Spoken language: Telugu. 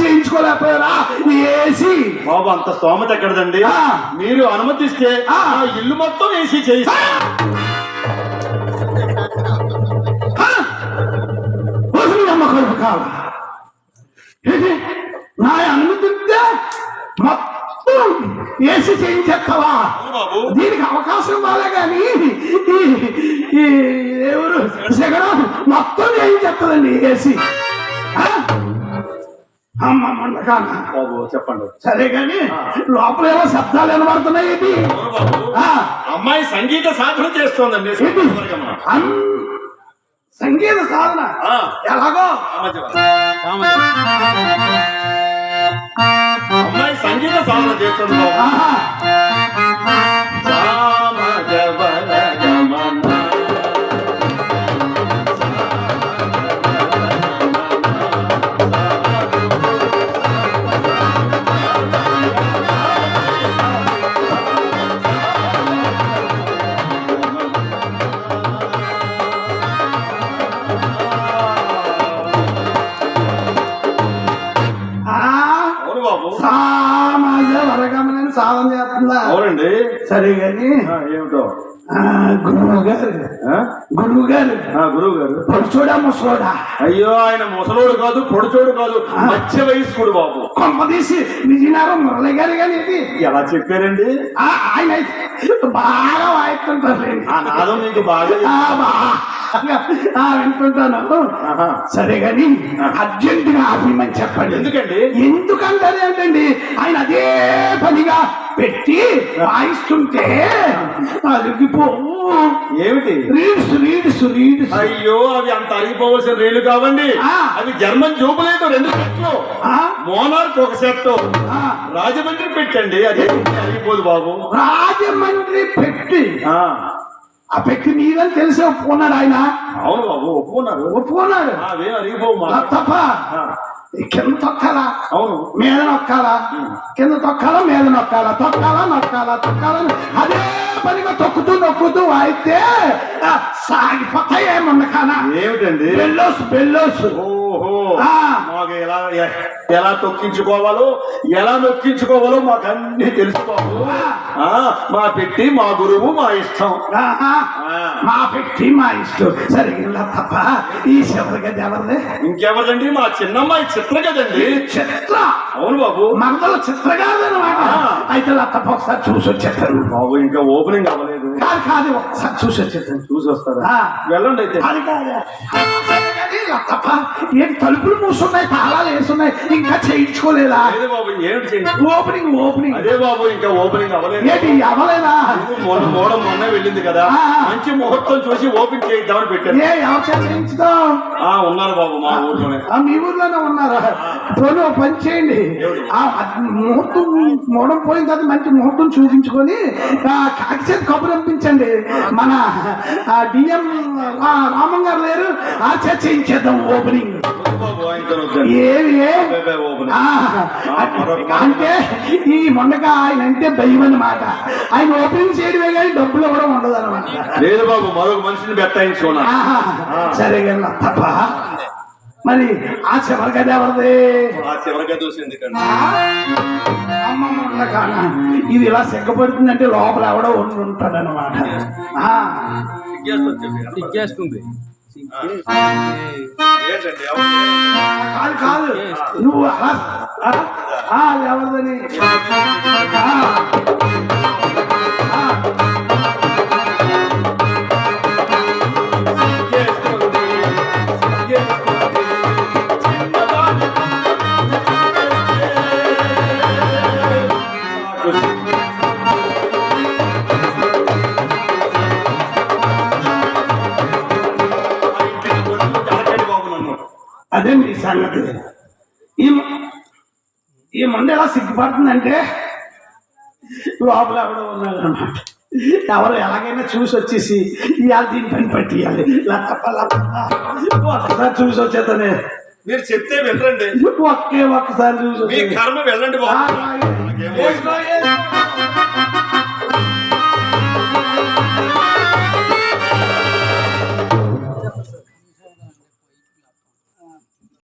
చేయించుకోలేకపోయారా? ఏసీ బాబు అంత స్తోమత ఎక్కడదండి. మీరు అనుమతిస్తే ఇల్లు మొత్తం వేసి చేయిస్తా. నా అనుమతి ఉంటే మొత్తం ఏసీ చేయించేస్తావా? దీనికి అవకాశం ఇవ్వాలే కానీ ఎవరు? శగడం మొత్తం చేయించేస్తుందండి ఏసీ? అమ్మ మొండకాన బాబు చెప్పండి. సరే కానీ లోపల ఏమో శబ్దాలు వినబడుతున్నాయి ఆ, అమ్మాయి సంగీత సాధన చేస్తోందండి సంగీత సాధన. ఎలాగో? అమ్మాయి సంగీత సాధన చేస్తుంది బాబు. సాధన చేస్తుందా అవునండి. సరే కానీ ఆ, ఏమిటో? ఆ, గురువు గారు? గురువు గారు. గురువు గారు. పొడుచోడా ముసలోడా. అయ్యో ఆయన ముసలోడు కాదు పొడిచోడు కాదు మధ్య వయస్కుడు బాబు. కొంపదీసి విజయనగరం మురళి గారు కానీ ఎలా చెప్పారండి? ఆ, ఆయన బాగా వాయిస్తుంటారు ఆ నాదం మీకు బాగా వింటుంటాను. సరే కానీ అర్జెంట్గా ఆపేయమని చెప్పండి. ఎందుకండి? ఎందుకంటారు ఏంటండి ఆయన అదే పనిగా పెట్టి వాయిస్తుంటే అరిగిపోవు ఏమిటి? రీడ్స్ రీడ్స్ రీడ్స్ అయ్యో అవి అంత అరిగిపోవలసిన రేళ్ళు కావండి. అవి జర్మన్ జూబులేదు రెండు సెట్లు. మోనార్క్ ఒక సెట్ రాజమండ్రి పెట్టండి. అది అరిగిపోదు బాబు. రాజమండ్రి పెట్టి ఆ, పెట్టి మీదని తెలిసి ఒప్పుకున్నాడు ఆయన. అవును బాబు ఒప్పుకున్నారు. ఒప్పుకున్నాడు. తప్ప. కింద తొక్కాలా. అవును. మీద నొక్కాలా. కింద తొక్కాలా మీద నొక్కాలా. తొక్కాలా నొక్కాలా తొక్కాలా. అదే పనిగా తొక్కుతూ నొక్కుతూ వాయితే ఆ, సాగిపోతాయి ఏమన్నా ఏమిటండి? బెల్లోస్ బెల్లోస్. ఓహో ఆ. మాకు ఎలా ఎలా తొక్కించుకోవాలో ఎలా నొక్కించుకోవాలో మాకు అన్ని తెలుసుకోవాలి ఆ, మా పెట్టి మా గురువు మా ఇష్టం. మా పెట్టి మా ఇష్టం. సరే ఇలా తప్ప ఈ చివరిగా ఎవరిది ఇంకెవరిదండి? మా చిన్నమ్మాయి చిత్ర కదండి చిత్ర. అవును బాబు. మందల చిత్ర కాదనమాట ఆ. అయితే ఇలా తప్ప ఒకసారి చూసి వచ్చేస్తాను బాబు ఇంకా ఓపెనింగ్ అవ్వలేదు. కాదు కాదు ఒకసారి చూసి వచ్చేస్తాను చూసి వస్తారా. వెళ్ళండి అయితే. అది కాదా సరే కానీ ఇలా తప్ప? ఏంటి తలుపులు మూసున్నాయి తాళాలు వేసున్నాయి ఇంకా చేయించుకోలేదా? ఓపెనింగ్ ఓపెనింగ్ అదే బాబు ఇంకా ఓపెనింగ్ అవ్వలేదు? ఏంటి అవ్వలేదా? మోడం మొన్న వెళ్ళింది కదా. మంచి ముహూర్తం చూసి ఓపెన్ పెట్టాను. ఏ ఎవరు చేయించుదాం. ఆ ఉన్నారు బాబు మా ఊర్లోనే. మీ ఊర్లోనే ఉన్నారా? పోనీ ఓ పని చేయండి. ఆ, ముహూర్తం మూడం పోయిన తర్వాత మంచి ముహూర్తం చూపించుకొని కాకి చేతి కబురు పంపించండి మన ఆ, డిఎం రామం గారు లేరు ఆ చేత చేయించేద్దాం ఓపెనింగ్ అంటే ఈ మొండక ఆయన అంటే భయం అన్నమాట ఆయన ఓపెనింగ్ చేయడమే కానీ డబ్బులు కూడా ఉండదు అనమాట లేదు బాబు మరొక మనిషిని సరే కానీ తప్ప. మరి ఆ చివరి గది ఎవరిది? ఆ ఇది ఇలా సిగ్గపడుతుందంటే లోపల ఎవడో ఉండి ఉంటాడు అనమాట సిగ్గేస్తుంది. ఏంటండి? కాదు కాదు. నువ్వు ఎవరిదని? అదే మీ సంగతి? ఈ ఈ మొండ ఎలా సిగ్గుపడుతుందంటే లోపల ఎవడో ఉన్నాడు అనమాట ఎవరు ఎలాగైనా చూసి వచ్చేసి ఇవాళ దీని పని పట్టియాలి. ఒక్కసారి చూసి వచ్చేతనే. మీరు చెప్తే వినరండి. ఒకే ఒక్కసారి చూసి. కర్మ వెళ్ళండి